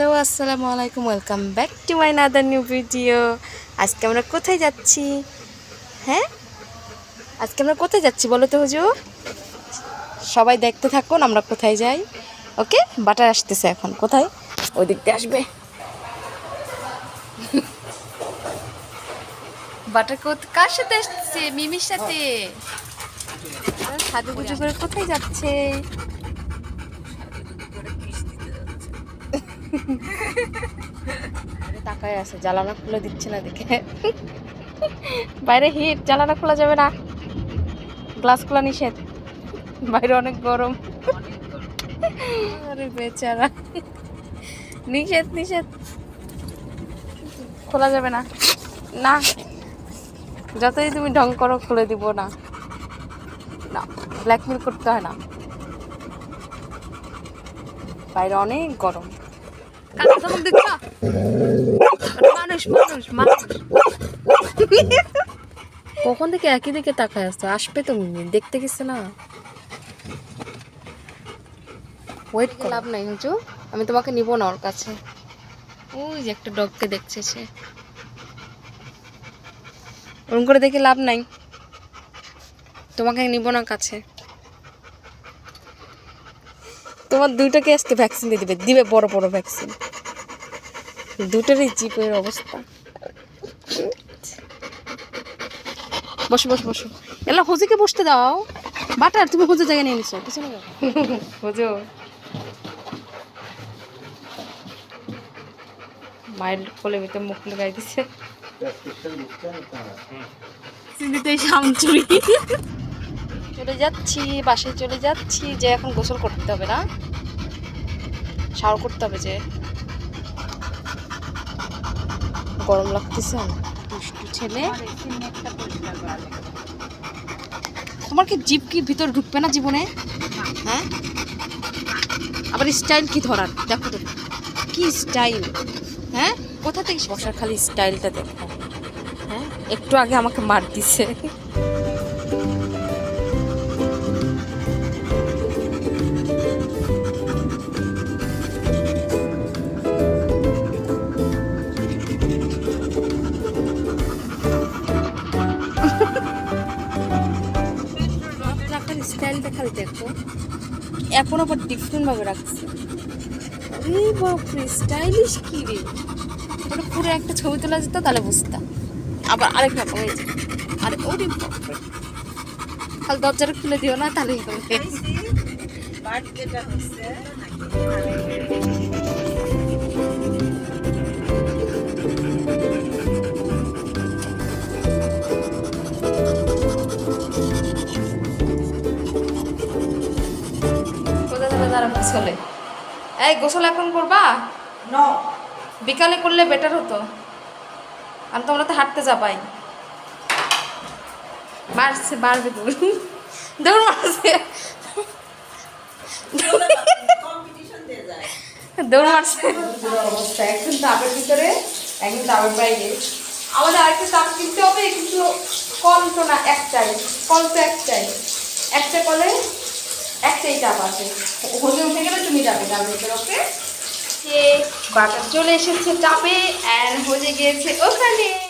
Hello আসসালামু আলাইকুম welcome back to my another new video আজকে আমরা কোথায় যাচ্ছি? হ্যাঁ? আজকে আমরা কোথায় যাচ্ছি বলো তো হুজুর? সবাই দেখতে থাকুন আমরা কোথায় যাই? ওকে? বাটার আসতেছে এখন কোথায়? ওই দিক দিয়ে আসবে। বাটার কোথ কার সাথে আসছে মিমির সাথে? সাজু গুজু করে কোথায় যাচ্ছে? তাকায় আছে জ্বালানা খুলে দিচ্ছে না দেখে। বাইরে হিট জ্বালানা খোলা যাবে না। গ্লাস খোলা নিষেধ। বাইরে অনেক গরম। আরে বেচারা। নিষেধ নিষেধ। খোলা যাবে না। না। যতই তুমি ঢং করো, খুলে দিব না। না ব্ল্যাকমেল করতে হয় না। বাইরে অনেক গরম। কাকা ধমক দিচ্ছ মানুষ মানুষ মানুষ। কখন থেকে একই দিকে তাকায় আসতো আসবে তুমি দেখতে গেছে না? ওয়েট লাভ নাই হুজু আমি তোমাকে নিব না ওর কাছে। ওই যে একটা ডগকে দেখছে সে। ওরম করে দেখে লাভ নাই। তোমাকে নিব না কাছে। তোমার দুইটাকে আজকে ভ্যাকসিন দিয়ে দিবে দিবে বড় বড় ভ্যাকসিন দুটোরই জিপের অবস্থা। বসো বসো বসো। এলা হুজিকে বসতে দাও। বাটার তুমি হুজুর জায়গায় নিয়ে নিছো পিছনে যাও। হুজুর। মায়ের কোলে ভিতরে মুখ লাগাই দিছে। সিঁড়িতে শামচুরি। চলে যাচ্ছি, বাসায় চলে যাচ্ছি, যে এখন গোসল করতে হবে না। শাওয়ার করতে হবে যে। গরম লাগতেছে। দুষ্টু ছেলে। তোমার কি জিপ কি ভিতর ঢুকবে না জীবনে? হ্যাঁ? আবার স্টাইল কি ধরার? দেখো তো। কি স্টাইল হ্যাঁ? কোথা থেকে বসার খালি স্টাইলটা দেখো। হ্যাঁ? একটু আগে আমাকে মার দিছে। স্টাইলটা খালি দেখো। এখন আবার ডিফারেন্ট ভাবে রাখছে। আরে বাপরে স্টাইলিশ কি রে? ওটা পুরো একটা ছবি তোলা যেত তাহলে বুঝতাম। আবার আরেক রকম হয়েছে আরে ওরে বাপরে। খালি দরজাটা খুলে দিও না তাহলে হবে। কোথায় যাবে তারা গোসলে এই গোসল এখন করবা? বিকালে করলে বেটার হতো। আর তোমরা তো হাঁটতে যাবাই। বাড়ছে বাড়বে দৌড় দৌড় মারছে। দৌড় মারছে। অবস্থা একজন ডাবের ভিতরে একজন ডাবের বাইরে আমাদের আরেকটা ডাব কিনতে হবে কিন্তু কল তো না একটাই। কল তো একটাই। একটা কলে একটাই চাপ আছে। হোটেল থেকে গেলে তুমি যাবে তার ভিতরে ওকে? বাটার চলে এসেছে চাপে অ্যান্ড হয়ে গিয়েছে ওখানে।